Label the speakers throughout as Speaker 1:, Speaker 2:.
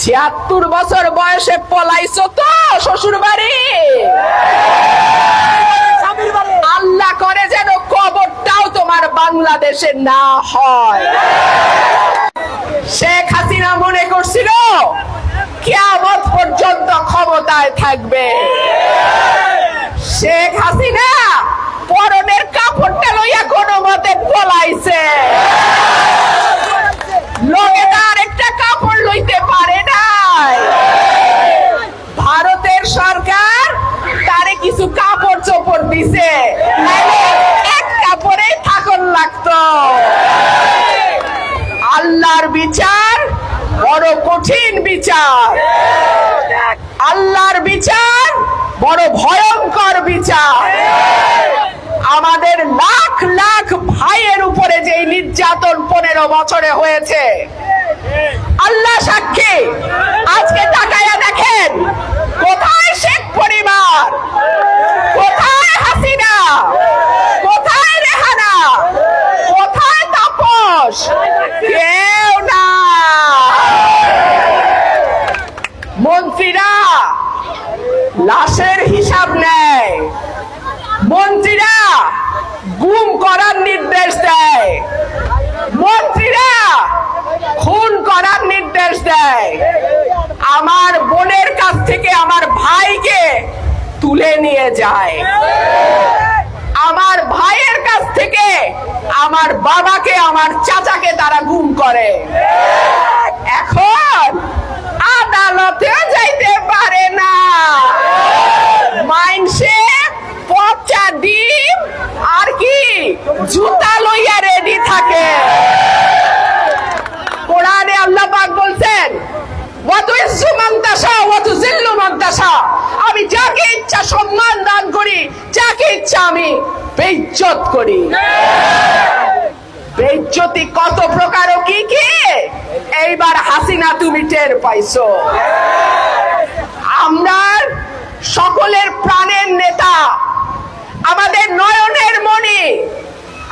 Speaker 1: ছিয়াত্তর বছর বয়সে পলাইছো তো শ্বশুর বাড়ি আল্লাহ করে যেন কবরটাও তোমার বাংলাদেশে না হয়। শেখ হাসিনা মনে করছিল, কিয়ামত পর্যন্ত ক্ষমতায় থাকবে। শেখ হাসিনা পরনের কাপড়টা লইয়া কোনো মতে পলাইছে লোকে তার একটা কাপড় লইতে পারে নাই ভারতের সরকার তারে কিছু কাপড় চোপড় দিছে। এক কাপড়ে আল্লাহর বিচার বড় কঠিন বিচার। আল্লাহর বিচার বড় ভয়ঙ্কর বিচার। আমাদের লাখ লাখ ভাইয়ের উপরে যে নির্যাতন পনেরো বছরে হয়েছে, আল্লাহ সাক্ষী। লাশের হিসাব নেয়। মন্ত্রীরা গুম করার নির্দেশ দেয়। মন্ত্রীরা খুন করার নির্দেশ দেয়। আমার বোনের কাছ থেকে আমার ভাইকে তুলে নিয়ে যায়। আমার ভাইয়ের কাছ থেকে আমার বাবাকে, আমার চাচাকে তারা গুম করে। জুতা লইয়া রেডি থাকে। কোরআনে আল্লাহ পাক বলছেন মান মান আমি যাকে ইচ্ছা সম্মান দান করি, যাকে ইচ্ছা আমি বেইজ্জত করি। বেইজ্জতি কত প্রকার কি কি? এইবার হাসিনা তুমি টের পাইছো। আমরা সকলের প্রাণের নেতা, আমাদের নয়নের মণি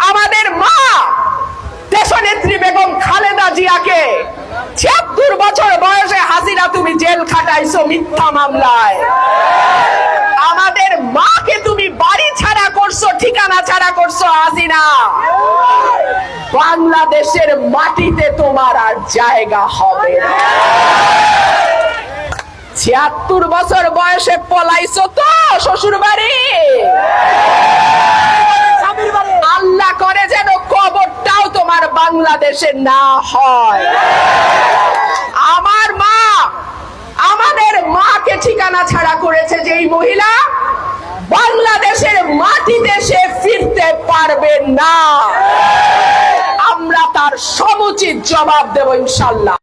Speaker 1: আমাদের মা দেশনেত্রী বেগম খালেদা জিয়াকে ছিয়াত্তর বছর বয়সে হাসিনা তুমি জেল খাটাইছো মিথ্যা মামলায়। আমাদের মাকে তুমি বাড়ি ছাড়া করছ, ঠিকানা ছাড়া করছ, হাসিনা। বাংলাদেশের মাটিতে তোমার আর জায়গা হবে ছিয়াত্তর বছর বয়সে পলাইছো তো শ্বশুর বাড়ি আল্লাহ করে যেন কবরটাও তোমার বাংলাদেশে না হয়। আমার মা আমাদের মাকে ঠিকানা ছাড়া করেছে যেই মহিলা, বাংলাদেশের মাটিতে সে ফিরতে পারবে না। আমরা তার সমুচিত জবাব দেব ইনশাল্লাহ।